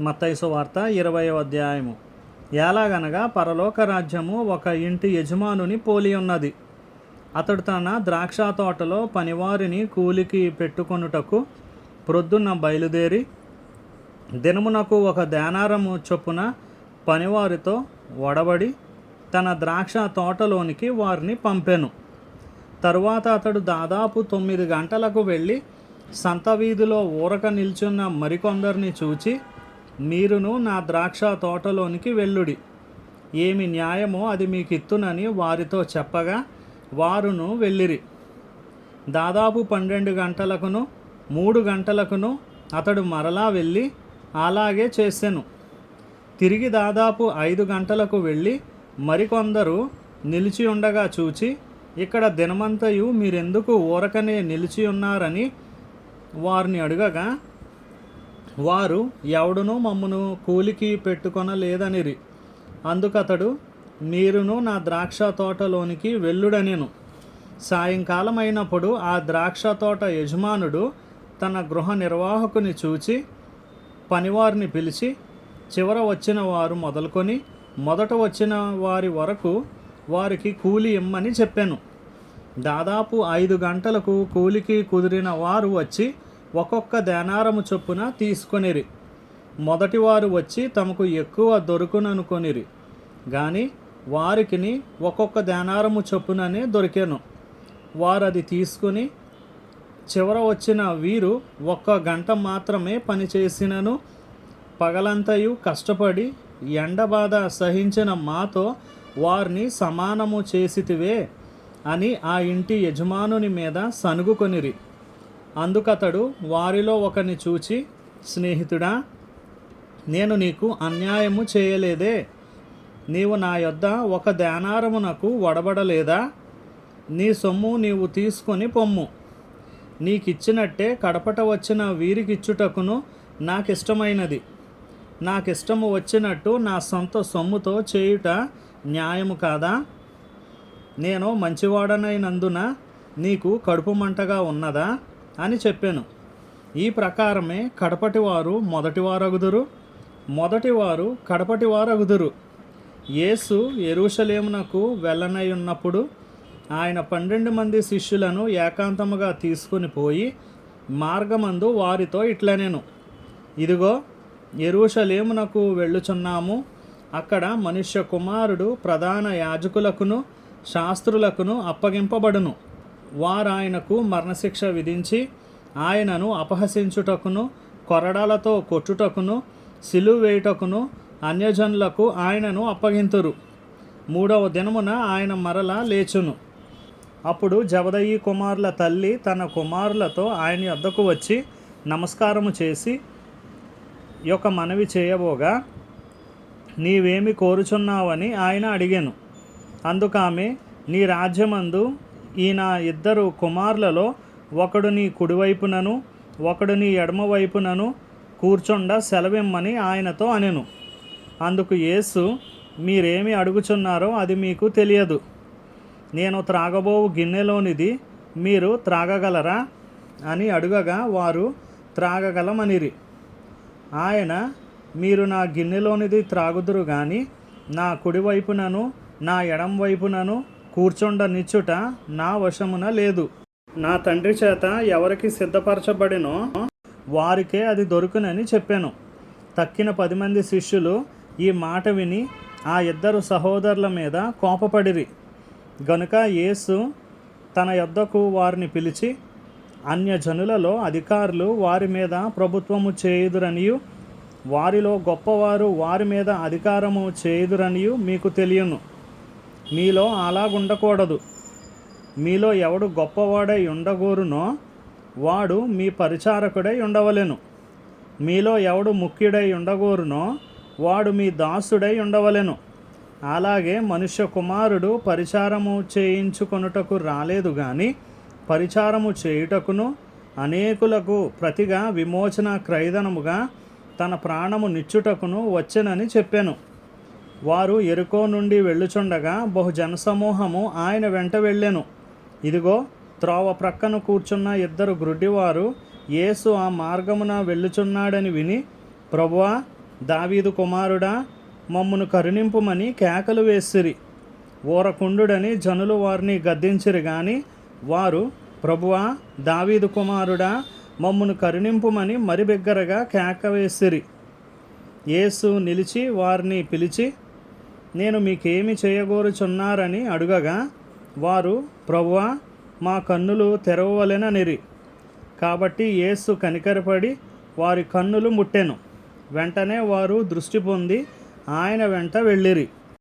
మత్తైసు వార్త ఇరవయో అధ్యాయము. ఎలాగనగా పరలోక రాజ్యము ఒక ఇంటి యజమానుని పోలి ఉన్నది. అతడు తన ద్రాక్ష తోటలో పనివారిని కూలికి పెట్టుకొనుటకు ప్రొద్దున్న బయలుదేరి దినమునకు ఒక దేనారము చొప్పున పనివారితో వడబడి తన ద్రాక్ష తోటలోనికి వారిని పంపెను. తరువాత అతడు దాదాపు తొమ్మిది గంటలకు వెళ్ళి సంత వీధిలో ఊరక నిల్చున్న మరికొందరిని చూచి మీరును నా ద్రాక్ష తోటలోనికి వెళ్ళుడి. ఏమి న్యాయమో అది మీకు ఇత్తునని వారితో చెప్పగా వారును వెళ్ళిరి. దాదాపు పన్నెండు గంటలకును మూడు గంటలకును అతడు మరలా వెళ్ళి అలాగే చేసెను. తిరిగి దాదాపు ఐదు గంటలకు వెళ్ళి మరికొందరు నిలిచి ఉండగా చూచి ఇక్కడ దినమంతయు మీరెందుకు ఊరకనే నిలిచి ఉన్నారని వారిని అడగగా వారు ఎవడునూ మమ్మను కూలికి పెట్టుకొనలేదనిరి. అందుకతడు మీరును నా ద్రాక్ష తోటలోనికి వెళ్ళుడనెను. సాయంకాలం అయినప్పుడు ఆ ద్రాక్ష తోట యజమానుడు తన గృహ నిర్వాహకుని చూచి పనివారిని పిలిచి చివర వచ్చిన వారు మొదలుకొని మొదట వచ్చిన వారి వరకు వారికి కూలి ఇమ్మని చెప్పాను. దాదాపు ఐదు గంటలకు కూలికి కుదిరిన వారు వచ్చి ఒక్కొక్క దేనారము చొప్పున తీసుకొనిరి. మొదటివారు వచ్చి తమకు ఎక్కువ దొరుకుననుకొనిరి. కానీ వారికిని ఒక్కొక్క దేనారము చొప్పుననే దొరికాను. వారు అది తీసుకుని చివర వచ్చిన వీరు ఒక్క గంట మాత్రమే పనిచేసినను. పగలంతయు కష్టపడి ఎండబాధ సహించిన మాతో వారిని సమానము చేసితివే అని ఆ ఇంటి యజమానుని మీద సనుగుకొనిరి. అందుకతడు వారిలో ఒకని చూచి స్నేహితుడా నేను నీకు అన్యాయము చేయలేదే. నీవు నా యొద్ద ఒక ధ్యానారమునకు వడబడలేదా? నీ సొమ్ము నీవు తీసుకొని పొమ్ము. నీకిచ్చినట్టే కడపట వచ్చిన వీరికిచ్చుటకును నాకిష్టమైనది. నాకిష్టము వచ్చినట్టు నా సొంత సొమ్ముతో చేయుట న్యాయము కాదా? నేను మంచివాడనైనందున నీకు కడుపు మంటగా ఉన్నదా? అని చెప్పాను. ఈ ప్రకారమే కడపటివారు మొదటివారగుదురు మొదటివారు కడపటివారగుదురు యేసు ఎరుషలేమునకు వెళ్ళనై ఉన్నప్పుడు ఆయన పన్నెండు మంది శిష్యులను ఏకాంతముగా తీసుకుని పోయి మార్గమందు వారితో ఇట్లనేను. ఇదిగో ఎరుషలేమునకు వెళ్ళుచున్నాము. అక్కడ మనుష్య కుమారుడు ప్రధాన యాజకులకును శాస్త్రులకును అప్పగింపబడును. వారాయనకు మరణశిక్ష విధించి ఆయనను అపహసించుటకును కొరడాలతో కొట్టుటకును సిలువేయుటకును అన్యజనులకు ఆయనను అప్పగింతురు. మూడవ దినమున ఆయన మరల లేచును. అప్పుడు జబదయి కుమారుల తల్లి తన కుమారులతో ఆయన వద్దకు వచ్చి నమస్కారము చేసి యొక్క మనవి చేయబోగా నీవేమి కోరుచున్నావని ఆయన అడిగాను. అందుకామె నీ రాజ్యమందు ఈయన ఇద్దరు కుమారులలో ఒకడు నీ కుడివైపునను ఒకడు నీ ఎడమవైపునను కూర్చుండ సెలవిమ్మని ఆయనతో అనెను. అందుకు యేసు మీరేమి అడుగుచున్నారో అది మీకు తెలియదు. నేను త్రాగబోవు గిన్నెలోనిది మీరు త్రాగగలరా? అని అడుగగా వారు త్రాగగలమనిరి. ఆయన మీరు నా గిన్నెలోనిది త్రాగుదురు కానీ నా కుడివైపునను నా ఎడం వైపునను కూర్చుండ నిచ్చుట నా వశమున లేదు. నా తండ్రి చేత ఎవరికి సిద్ధపరచబడినో వారికే అది దొరుకునని చెప్పాను. తక్కిన పది మంది శిష్యులు ఈ మాట విని ఆ ఇద్దరు సహోదరుల మీద కోపపడిరి. గనుక యేసు తన యొద్దకు వారిని పిలిచి అన్యజనులలో అధికారులు వారి మీద ప్రభుత్వము చేయుదురనియు వారిలో గొప్పవారు వారి మీద అధికారము చేయుదురనియు మీకు తెలియను. మీలో అలాగుండకూడదు మీలో ఎవడు గొప్పవాడై ఉండగోరునో వాడు మీ పరిచారకుడై ఉండవలెను. మీలో ఎవడు ముఖ్యుడై ఉండగోరునో వాడు మీ దాసుడై ఉండవలెను. అలాగే మనుష్య కుమారుడు పరిచారము చేయించుకొనుటకు రాలేదు గాని పరిచారము చేయుటకును అనేకులకు ప్రతిగా విమోచన క్రైదనముగా తన ప్రాణము నిచ్చుటకును వచ్చెనని చెప్పాను. వారు ఎరుకో నుండి వెళ్ళుచుండగా బహు జనసమూహము ఆయన వెంట వెళ్ళెను. ఇదిగో త్రోవ ప్రక్కన కూర్చున్న ఇద్దరు గ్రుడ్డివారు యేసు ఆ మార్గమున వెళ్ళుచున్నాడని విని ప్రభువా దావీదు కుమారుడా మమ్మును కరుణింపుమని కేకలు వేసిరి. ఊరకుండుడని జనులు వారిని గద్దించిరి గాని వారు ప్రభువా దావీదు కుమారుడా మమ్మును కరుణింపుమని మరి బిగ్గరగా కేక వేసిరి. యేసు నిలిచి వారిని పిలిచి నేను మీకేమి చేయగోరుచున్నారని అడుగగా వారు ప్రవ్వా మా కన్నులు తెరవవలెననిరి. కాబట్టి యేసు కనికరపడి వారి కన్నులు ముట్టెను. వెంటనే వారు దృష్టి పొంది ఆయన వెంట వెళ్ళిరి.